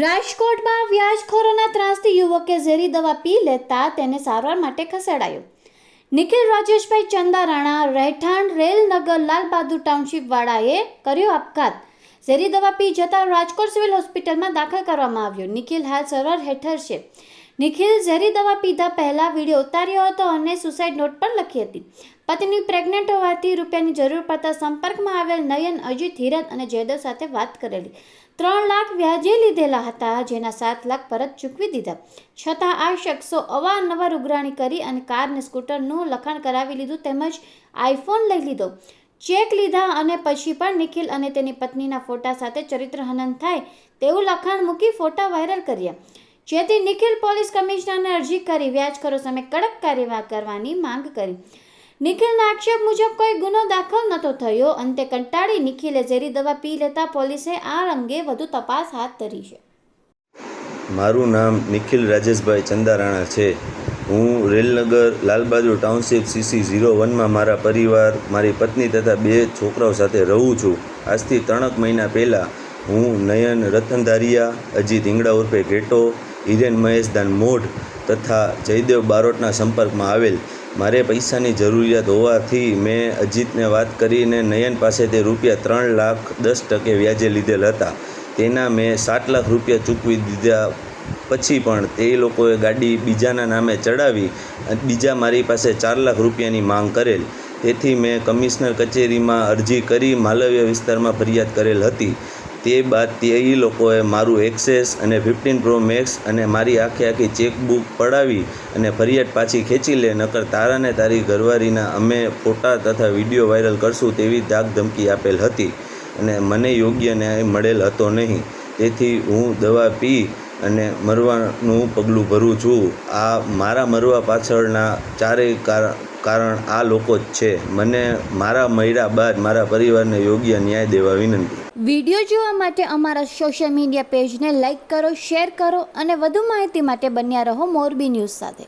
રાજકોટમાં વ્યાજખોરોના ત્રાસથી યુવકે ઝેરી દવા પી લેતા તેને સારવાર માટે ખસેડાયો. નિખિલ રાજેશભાઈ ચંદા રાણા રહેઠાણ રેલનગર લાલબહાદુર ટાઉનશીપ વાળાએ કર્યો આપઘાત. ઝેરી દવા પી જતા રાજકોટ સિવિલ હોસ્પિટલમાં દાખલ કરવામાં આવ્યો. નિખિલ હાલ સારવાર હેઠળ છે. નિખિલ ઝેરી દવા પીધા પહેલાં વીડિયો ઉતાર્યો હતો અને સુસાઇડ નોટ પણ લખી હતી. પત્ની પ્રેગ્નેન્ટ હોવાથી રૂપિયાની જરૂર પડતા સંપર્કમાં આવેલ નયન, અજીત, હિરત અને જયદેવ સાથે વાત કરેલી. ત્રણ લાખ વ્યાજે લીધેલા હતા, જેના સાત લાખ પરત ચૂકવી દીધા. છતાં આ શખ્સો અવારનવાર ઉઘરાણી કરી અને કાર અને સ્કૂટરનું લખાણ કરાવી લીધું તેમજ આઈફોન લઈ લીધો. ચેક લીધા અને પછી પણ નિખિલ અને તેની પત્નીના ફોટા સાથે ચરિત્ર હનન થાય તેવું લખાણ મૂકી ફોટા વાયરલ કર્યા. જેથી નિખિલ પોલીસ કમિશનરને અરજી કરી વ્યાજખોરો સામે કડક કાર્યવાહી કરવાની માંગ કરી. નિખિલના આક્ષેપ મુજબ કોઈ ગુનો દાખલ નહોતો થયો. અંતે કંટાળી નિખિલે ઝેરી દવા પી લેતા પોલીસે આ અંગે વધુ તપાસ હાથ ધરી છે. મારું નામ નિખિલ રાજેશભાઈ ચંદારાણા છે. હું Railnagar Lalbaju township CC zero વનમાં મારા પરિવાર, મારી પત્ની તથા બે છોકરાઓ સાથે રહું છું. આજથી ત્રણક મહિના પહેલાં હું નયન રતનધારિયા, અજીત ઈંગડા ઉર્ફે ઘેટો હિરેન મહેશદાન મોઢ તથા જયદેવ બારોટના સંપર્કમાં આવેલ. મારે પૈસાની જરૂરિયાત હોવાથી મેં અજીતને વાત કરીને નયન પાસેથી રૂપિયા ત્રણ લાખ દસ ટકે વ્યાજે લીધેલ હતા. તેના મેં સાત લાખ રૂપિયા ચૂકવી દીધા પછી પણ તે લોકોએ ગાડી બીજાના નામે ચડાવી બીજા મારી પાસે ચાર લાખ રૂપિયાની માંગ કરેલ. તેથી મેં કમિશનર કચેરીમાં અરજી કરી માલવ્ય વિસ્તારમાં ફરિયાદ કરેલ હતી. તે બાદ તે એ લોકોએ મારું એક્સેસ અને ફિફ્ટીન પ્રો મેક્સ અને મારી આખી આખી ચેકબુક પડાવી અને ફરિયાદ પાછી ખેંચી લે, નકર તારાને તારી ઘરવાળીના અમે ફોટા તથા વીડિયો વાયરલ કરશું તેવી ધાક ધમકી આપેલ હતી અને મને યોગ્ય ન્યાય મળેલ હતો નહીં. તેથી હું દવા પી અને મરવાનું પગલું ભરું છું. આ મારા મરવા પાછળના ચારેય કાર- કારણ આ લોકો જ છે. મને મારા મર્યા બાદ મારા પરિવારને યોગ્ય ન્યાય દેવા વિનંતી. વીડિયો જોવા માટે અમારા સોશિયલ મીડિયા પેજને લાઇક કરો, શેર કરો અને વધુ માહિતી માટે બન્યા રહો મોરબી ન્યૂઝ સાથે.